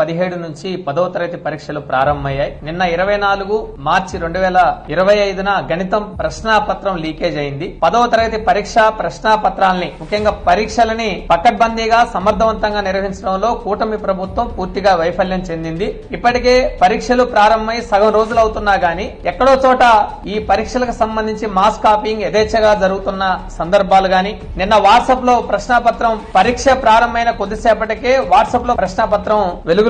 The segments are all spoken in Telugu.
పదిహేడు నుంచి పదవ తరగతి పరీక్షలు ప్రారంభమయ్యాయి. నిన్న ఇరవై నాలుగు మార్చి రెండు వేల ఇరవై ఐదున గణితం ప్రశ్నాపత్రం లీకేజ్ అయింది. పదవ తరగతి పరీక్ష ప్రశ్నాపత్రాల్ని ముఖ్యంగా పరీక్షలని పకడ్బందీగా సమర్థవంతంగా నిర్వహించడంలో కూటమి ప్రభుత్వం పూర్తిగా వైఫల్యం చెందింది. ఇప్పటికే పరీక్షలు ప్రారంభమై సగం రోజులు అవుతున్నా గాని ఎక్కడో చోట ఈ పరీక్షలకు సంబంధించి మాస్ కాపీయింగ్ యథేచ్ఛగా జరుగుతున్న సందర్భాలు గాని నిన్న వాట్సాప్లో ప్రశ్నాపత్రం పరీక్ష ప్రారంభమైన కొద్దిసేపటికే వాట్సాప్లో ప్రశ్నాపత్రం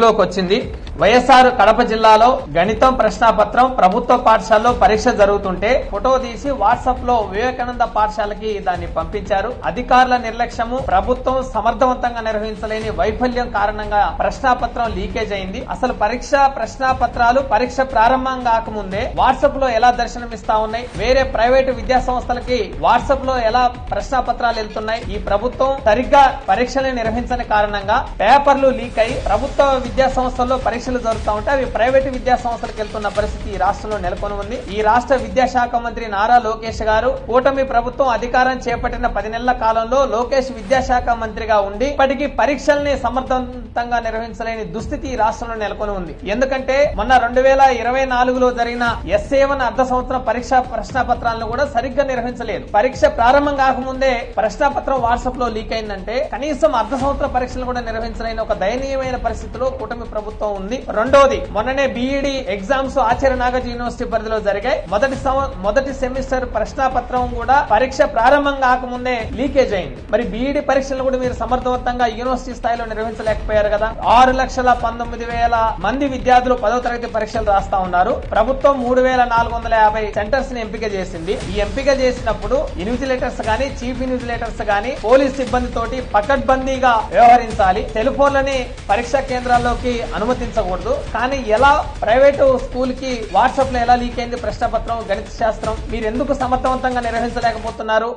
వెలుగులోకి వచ్చింది. వైఎస్ఆర్ కడప జిల్లాలో గణితం ప్రశ్నాపత్రం ప్రభుత్వ పాఠశాలలో పరీక్ష జరుగుతుంటే ఫోటో తీసి వాట్సాప్లో వివేకానంద పాఠశాలకి దాన్ని పంపించారు. అధికారుల నిర్లక్ష్యము ప్రభుత్వం సమర్థవంతంగా నిర్వహించలేని వైఫల్యం కారణంగా ప్రశ్నాపత్రం లీకేజ్ అయింది. అసలు పరీక్ష ప్రశ్నాపత్రాలు పరీక్ష ప్రారంభం కాకముందే వాట్సాప్లో ఎలా దర్శనమిస్తా ఉన్నాయి? వేరే ప్రైవేటు విద్యా సంస్థలకి వాట్సాప్లో ఎలా ప్రశ్నాపత్రాలు వెళ్తున్నాయి? ఈ ప్రభుత్వం సరిగ్గా పరీక్షలు నిర్వహించని కారణంగా పేపర్లు లీక్ అయి ప్రభుత్వ విద్యా సంస్థల్లో పరీక్షలు జరుగుతూ ఉంటే అవి ప్రైవేటు విద్యా సంస్థలకు వెళ్తున్న పరిస్థితి ఈ రాష్ట్రంలో నెలకొని ఉంది. ఈ రాష్ట్ర విద్యాశాఖ మంత్రి నారా లోకేష్ గారు కూటమి ప్రభుత్వం అధికారం చేపట్టిన పది నెలల కాలంలో లోకేష్ విద్యాశాఖ మంత్రిగా ఉండి ఇప్పటికీ పరీక్షల్ని సమర్థవంతంగా నిర్వహించలేని దుస్థితి ఈ రాష్ట్రంలో నెలకొని ఉంది. ఎందుకంటే మొన్న రెండు వేల ఇరవై నాలుగులో జరిగిన ఎస్ఏ వన్ అర్ధ సంవత్సరం పరీక్ష ప్రశ్నాపత్రాలను కూడా సరిగ్గా నిర్వహించలేదు. పరీక్ష ప్రారంభం కాకముందే ప్రశ్నాపత్రం వాట్సాప్లో లీక్ అయిందంటే కనీసం అర్ధ సంవత్సర పరీక్షలు కూడా నిర్వహించలేని ఒక దయనీయమైన పరిస్థితిలో కూటమి ప్రభుత్వం ఉంది. రెండోది మొన్ననే B Ed exams Acharya Nagarjuna university పరిధిలో జరిగాయి. మొదటి మొదటి సెమిస్టర్ ప్రశ్నాపత్రం కూడా పరీక్ష ప్రారంభం కాకముందే లీకేజ్ అయింది. మరి బీఈడి పరీక్షలు కూడా మీరు సమర్థవంతంగా యూనివర్సిటీ స్థాయిలో నిర్వహించలేకపోయారు కదా. ఆరు లక్షల పంతొమ్మిది వేల మంది విద్యార్థులు పదవ తరగతి పరీక్షలు రాస్తా ఉన్నారు. ప్రభుత్వం మూడు వేల నాలుగు వందల యాభై సెంటర్స్ని ఎంపిక చేసింది. ఈ ఎంపిక చేసినప్పుడు ఇన్విజిలేటర్స్ గానీ చీఫ్ ఇన్విజిలేటర్స్ గానీ పోలీస్ సిబ్బంది తోటి పకడ్బందీగా వ్యవహరించాలి. టెలిఫోన్లని పరీక్షా కేంద్రాల్లోకి అనుమతించకూడదు. కానీ ఎలా ప్రైవేటు స్కూల్కి వాట్సాప్లో ఎలా లీక్ అయింది ప్రశ్నపత్రం గణిత శాస్త్రం మీరు ఎందుకు సమర్థవంతంగా నిర్వహించలేకపోతున్నారు?